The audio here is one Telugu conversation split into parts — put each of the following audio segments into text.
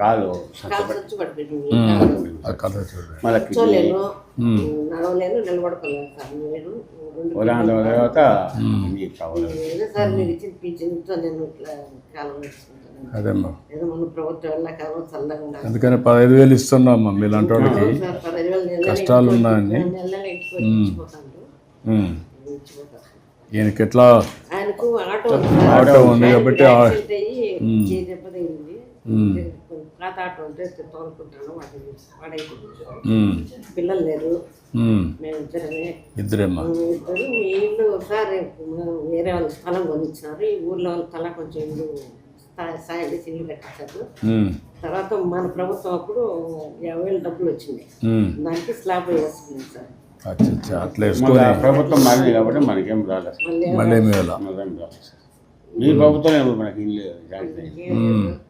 కాలు. చూడండి మళ్ళీ ఉదాహరణ తర్వాత అదేమ్మా అందుకని పదహైదు వేలు ఇస్తున్నామ్మా మీలాంటి వాళ్ళకి. కష్టాలు ఉన్నాయని. ఈయనకి ఎట్లా ఆయనకు ఆటో ఉంది. సార్. ఆటో ఉంది కాబట్టి ఆటో ఉంటే తోలుకుంటాను వాటి. పిల్లలు లేరు. మ్మ్. మేమిద్దరమే. ఇద్దరేమ్మా? ఇద్దరు. మీ ఇల్లు ఒకసారి వేరే వాళ్ళు స్థలం కొనిచ్చినారు ఈ ఊర్లో వాళ్ళ తల కొంచెం ఇల్లు స్థా- సాయం చేసి ఇల్లు కట్టించారు. తర్వాత మన ప్రభుత్వం అప్పుడు యాభై వేలు డబ్బులు వచ్చింది. దానికి స్లాబ్ వేసుకున్నాం సార్. అట్లా ప్రభుత్వం మారింది కాబట్టి మనకేం రాలేదు. మళ్ళీ మీ ప్రభుత్వం మనకి ఇల్లు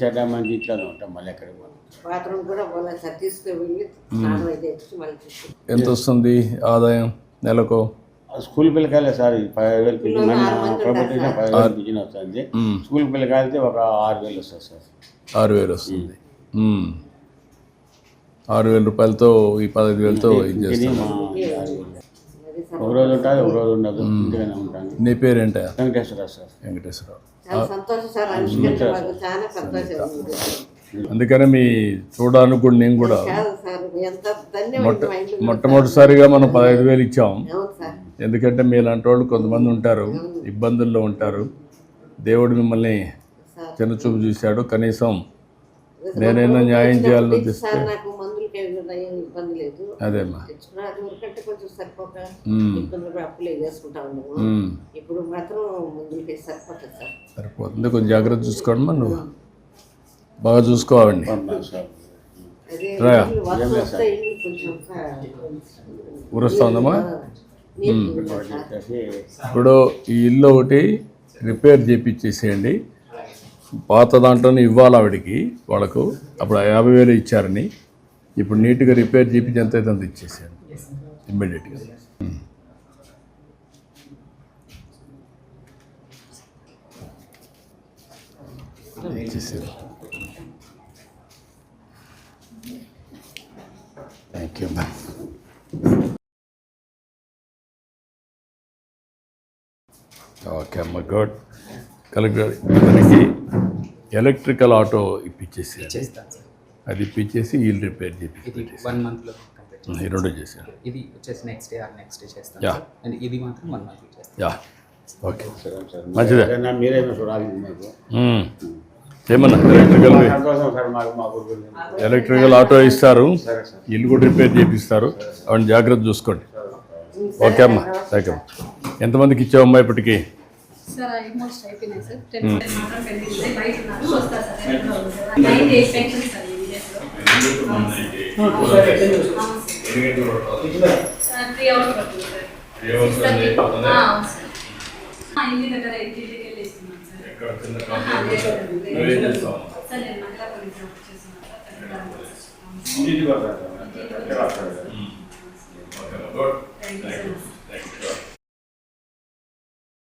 చెడ్డ మంది ఇంట్లోనే ఉంటాం మళ్ళీ ఎక్కడికి. బాత్రూమ్ కూడా ఎంత వస్తుంది ఆదాయం నెలకు? స్కూల్ పిల్లకాయలే సార్ పదిహేను వేలు పిల్లలు ప్రభుత్వం పదిహేను వేలు పిల్లలు వస్తుంది. స్కూల్ పిల్లకాయలైతే ఒక ఆరు వేలు వస్తుంది సార్. ఆరు వేలు వస్తుంది. ఆరు వేల రూపాయలతో ఈ పదహైదు వేలతో ఇది ఇది ఒక రోజు ఉంటుంది ఒక రోజు ఉండదు. ఇంటిగానే ఉంటాను. నీ పేరేంట? సార్. వెంకటేశ్వరరావు. సార్ ఉంది. అందుకనే మీ చూడడానికి కూడా నేను కూడా మా ఇంట్లో మొట్టమొదటిసారిగా మనం పదహైదు వేలు ఇచ్చాం. ఎందుకంటే మీలాంటి వాళ్ళు కొంతమంది ఉంటారు ఇబ్బందుల్లో ఉంటారు. దేవుడు మిమ్మల్ని సార్. చిన్నచూపు చూశాడు. కనీసం నేనైనా న్యాయం చేయాలని ఉద్దేశిస్తే సార్ నాకు మందులకి ఏం ఇబ్బంది లేదు. అదేమ్మా తెచ్చుకున్నా అది వరకంటే కొంచెం సరిపోక మ్మ్. ఇబ్బందులు అప్పులే చేసుకుంటా ఉన్నాము. మ్మ్. ఇప్పుడు మాత్రం మందులకి సరిపోతుంది సార్. సరిపోతుంది. కొంచెం జాగ్రత్త చూసుకోండి నువ్వు. బాగా చూసుకోవాలండి. పంపాను సార్. అదే రా. ఇల్లు వస్తు వస్తే ఇల్లు కొంచెం ఊరొస్తా ఉందమ్మా నీట్ సార్. వచ్చేసి ఇప్పుడు ఈ ఇల్లు ఒకటి రిపేర్ చేపించేసేయండి పాత దాంట్లోనే ఇవ్వాలి ఆవిడకి వాళ్ళకు. అప్పుడు యాభై వేలు ఇచ్చారని. ఇప్పుడు నీట్గా రిపేర్ చేపించి ఎంత అయితే అంత ఇచ్చేసేయండి ఇమ్మీడియట్గా ఇచ్చేసారు. థ్యాంక్ యూ మ్యామ్ ఓకే అమ్మ గుడ్ కలెక్టర్ మనకి ఎలక్ట్రికల్ ఆటో ఇప్పించేసి అది ఇప్పించేసి వీళ్ళు రిపేర్ చేసి వన్ మంత్లో ఈ రెండు చేశాను ఇది వచ్చేసి next day or next day చేస్తాను అండ్ ఇది మాత్రం వన్ చేస్తాను యా. ఓకే. సరే సార్ మంచిదే. ఏమన్నా? ఎలక్ట్రికల్ ఎలక్ట్రికల్ ఆటో ఇస్తారు. ఇల్లు కూడా రిపేర్ చేపిస్తారు. అవన్నీ జాగ్రత్త చూసుకోండి. ఓకే అమ్మా థ్యాంక్ యూ ఎంతమందికి ఇచ్చావమ్మా ఇప్పటికి? సార్. ఇంటి దగ్గర ఇంటికి వెళ్ళి ఇస్తున్నాను సార్ ఆహా,